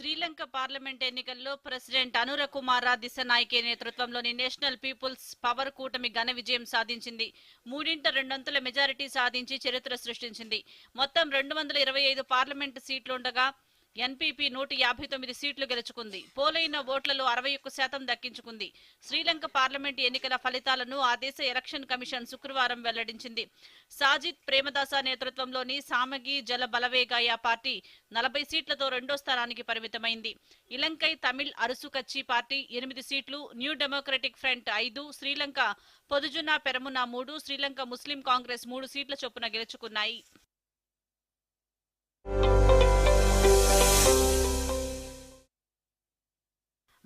Sri Lanka parliament ఎన్నికల్లో president Anura Kumara Dissanayake నేతృత్వంలోని national peoples power కూటమి ఘన విజయం సాధించింది. మూడింట రెండొంతుల మెజారిటీ సాధించి చరిత్ర సృష్టించింది. మొత్తం రెండు వందల ఇరవై ఐదు పార్లమెంటు సీట్లుండగా ఎన్పీపీ నూట యాభై తొమ్మిది సీట్లు గెలుచుకుంది. పోలైన ఓట్లలో అరవై ఒక్క శాతం దక్కించుకుంది. శ్రీలంక పార్లమెంటు ఎన్నికల ఫలితాలను ఆ దేశ ఎలక్షన్ కమిషన్ శుక్రవారం వెల్లడించింది. సాజిద్ ప్రేమదాస నేతృత్వంలోని సామగి జల బలవేగాయ పార్టీ నలభై సీట్లతో రెండో స్థానానికి పరిమితమైంది. ఇలంకై తమిళ్ అరుసుకచ్చి పార్టీ ఎనిమిది సీట్లు న్యూ డెమోక్రటిక్ ఫ్రంట్ ఐదు శ్రీలంక పొదుజున పెరమున మూడు శ్రీలంక ముస్లిం కాంగ్రెస్ మూడు సీట్ల చొప్పున గెలుచుకున్నాయి.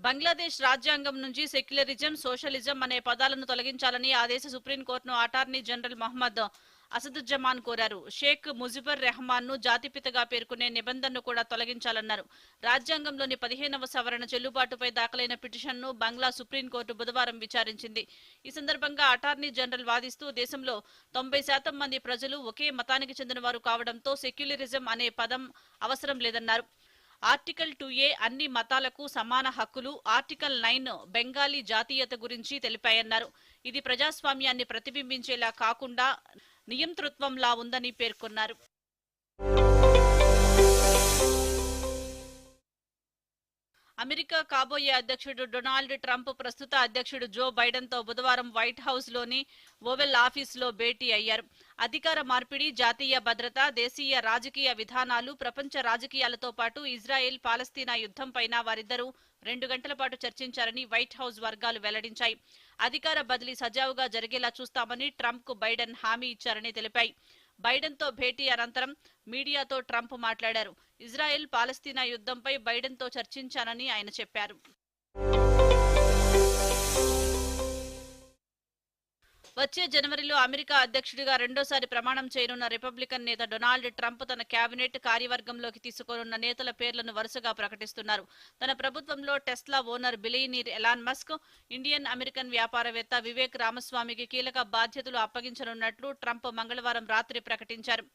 బంగ్లాదేశ్ రాజ్యాంగం నుంచి సెక్యులరిజం సోషలిజం అనే పదాలను తొలగించాలని ఆ దేశ సుప్రీంకోర్టును అటార్నీ జనరల్ మహమ్మద్ అసదుజ్జమాన్ కోరారు. షేక్ ముజిబర్ రెహమాన్ను జాతిపితగా పేర్కొనే నిబంధనను కూడా తొలగించాలన్నారు. రాజ్యాంగంలోని పదిహేనవ సవరణ చెల్లుబాటుపై దాఖలైన పిటిషన్ను బంగ్లా సుప్రీంకోర్టు బుధవారం విచారించింది. ఈ సందర్భంగా అటార్నీ జనరల్ వాదిస్తూ దేశంలో తొంభై శాతం మంది ప్రజలు ఒకే మతానికి చెందినవారు కావడంతో సెక్యులరిజం అనే పదం అవసరం లేదన్నారు. ఆర్టికల్ టూ ఏ అన్ని మతాలకు సమాన హక్కులు ఆర్టికల్ నైన్ బెంగాలీ జాతీయత గురించి తెలిపాయన్నారు. ఇది ప్రజాస్వామ్యాన్ని ప్రతిబింబించేలా కాకుండా నియంతృత్వంలా ఉందని పేర్కొన్నారు. అమెరికా కాబోయే అధ్యక్షుడు డొనాల్డ్ ట్రంప్ ప్రస్తుత అధ్యక్షుడు జో బైడెన్తో బుధవారం వైట్ హౌస్లోని ఓవెల్ ఆఫీస్లో భేటీ అయ్యారు. అధికార మార్పిడి జాతీయ భద్రత దేశీయ రాజకీయ విధానాలు ప్రపంచ రాజకీయాలతో పాటు ఇజ్రాయెల్ పాలస్తీనా యుద్ధం పైన వారిద్దరూ రెండు గంటల పాటు చర్చించారని వైట్ హౌస్ వర్గాలు వెల్లడించాయి. అధికార బదిలీ సజావుగా జరిగేలా చూస్తామని ట్రంప్కు బైడెన్ హామీ ఇచ్చారని తెలిపాయి. బైడెన్తో భేటీ అనంతరం మీడియాతో ట్రంప్ మాట్లాడారు. ఇజ్రాయెల్ పాలస్తీనా యుద్ధంపై బైడెన్తో చర్చించానని ఆయన చెప్పారు. వచ్చే జనవరిలో అమెరికా అధ్యక్షుడిగా రెండోసారి ప్రమాణం చేయనున్న రిపబ్లికన్ నేత డొనాల్డ్ ట్రంప్ తన కేబినెట్ కార్యవర్గంలోకి తీసుకోనున్న నేతల పేర్లను వరుసగా ప్రకటిస్తున్నారు. తన ప్రభుత్వంలో Tesla owner billionaire Elon Musk Indian American వ్యాపారవేత్త వివేక్ రామస్వామికి కీలక బాధ్యతలు అప్పగించనున్నట్లు ట్రంప్ మంగళవారం రాత్రి ప్రకటించారు.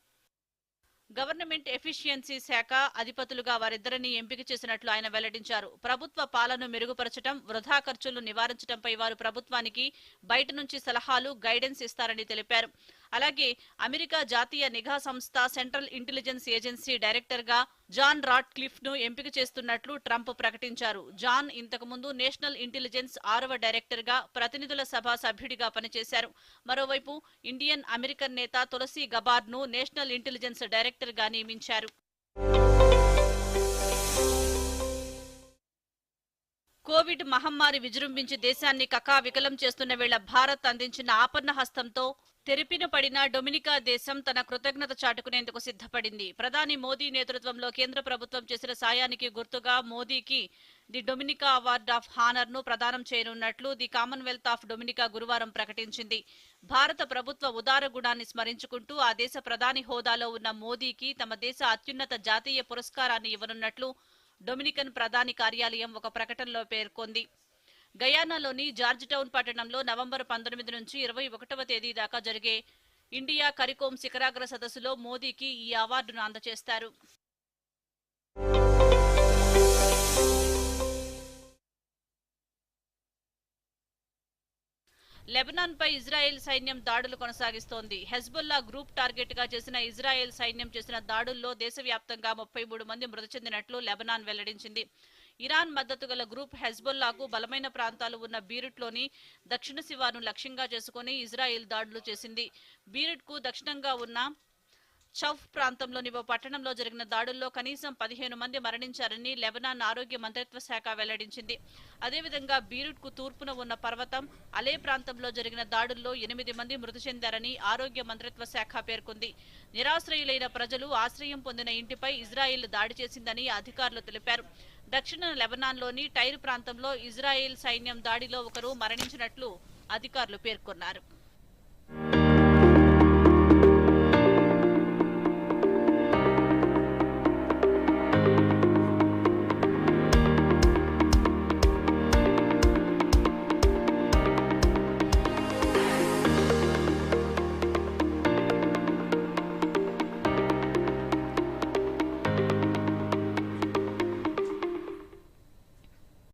గవర్నమెంట్ ఎఫిషియన్సీ శాఖ అధిపతులుగా వారిద్దరిని ఎంపిక చేసినట్లు ఆయన వెల్లడించారు. ప్రభుత్వ పాలన మెరుగుపరచడం వృధా ఖర్చులు నివారించడంపై వారు ప్రభుత్వానికి బయట నుంచి సలహాలు గైడెన్స్ ఇస్తారని తెలిపారు. అలాగే అమెరికా జాతీయ నిఘా సంస్థ సెంట్రల్ ఇంటెలిజెన్స్ ఏజెన్సీ డైరెక్టర్గా జాన్ రాట్ క్లిఫ్ను ఎంపిక చేస్తున్నట్లు ట్రంప్ ప్రకటించారు. జాన్ ఇంతకుముందు నేషనల్ ఇంటెలిజెన్స్ ఆరవ డైరెక్టర్గా ప్రతినిధుల సభ సభ్యుడిగా పనిచేశారు. మరోవైపు ఇండియన్ అమెరికన్ నేత తులసి గబార్ను నేషనల్ ఇంటెలిజెన్స్ డైరెక్టర్గా నియమించారు. కోవిడ్ మహమ్మారి విజృంభించి దేశాన్ని కకావికలం చేస్తున్న వేళ భారత్ అందించిన ఆపన్న హస్తంతో తెరిపిన పడిన డొమినికా దేశం తన కృతజ్ఞత చాటుకునేందుకు సిద్ధపడింది. ప్రధాని మోదీ నేతృత్వంలో కేంద్ర ప్రభుత్వం చేసిన సాయానికి గుర్తుగా మోదీకి ది డొమినికా అవార్డ్ ఆఫ్ హానర్ను ప్రదానం చేయనున్నట్లు ది కామన్వెల్త్ ఆఫ్ డొమినికా గురువారం ప్రకటించింది. భారత ప్రభుత్వ ఉదార గుణాన్ని స్మరించుకుంటూ ఆ దేశ ప్రధాని హోదాలో ఉన్న మోదీకి తమ దేశ అత్యున్నత జాతీయ పురస్కారాన్ని ఇవ్వనున్నట్లు డొమినికన్ ప్రధాని కార్యాలయం ఒక ప్రకటనలో పేర్కొంది. గయానాలోని జార్జ్ టౌన్ పట్టణంలో నవంబర్ పంతొమ్మిది నుంచి ఇరవై ఒకటవ తేదీ దాకా జరిగే ఇండియా కరికోమ్ శిఖరాగ్ర సదస్సులో మోదీకి ఈ అవార్డును అందజేస్తారు లెబనాన్ పై ఇజ్రాయెల్ సైన్యం దాడులు కొనసాగిస్తోంది. హెజ్బుల్లా గ్రూప్ టార్గెట్గా చేసిన ఇజ్రాయెల్ సైన్యం చేసిన దాడుల్లో దేశవ్యాప్తంగా ముప్పై మూడు మంది మృతి చెందినట్లు లెబనాన్ వెల్లడించింది. ఇరాన్ మద్దతు గల గ్రూప్ హెజ్బుల్లాకు బలమైన ప్రాంతాలు ఉన్న బీరుట్లోని దక్షిణ శివార్ను లక్ష్యంగా చేసుకుని ఇజ్రాయెల్ దాడులు చేసింది. బీరుట్కు దక్షిణంగా ఉన్న చౌఫ్ ప్రాంతంలోని ఓ పట్టణంలో జరిగిన దాడుల్లో కనీసం పదిహేను మంది మరణించారని లెబనాన్ ఆరోగ్య మంత్రిత్వ శాఖ వెల్లడించింది. అదేవిధంగా బీరుట్కు తూర్పున ఉన్న పర్వతం అలే ప్రాంతంలో జరిగిన దాడుల్లో ఎనిమిది మంది మృతి చెందారని ఆరోగ్య మంత్రిత్వ శాఖ పేర్కొంది. నిరాశ్రయులైన ప్రజలు ఆశ్రయం పొందిన ఇంటిపై ఇజ్రాయిల్ దాడి చేసిందని అధికారులు తెలిపారు. దక్షిణ లెబనాన్లోని టైర్ ప్రాంతంలో ఇజ్రాయెల్ సైన్యం దాడిలో ఒకరు మరణించినట్లు అధికారులు పేర్కొన్నారు.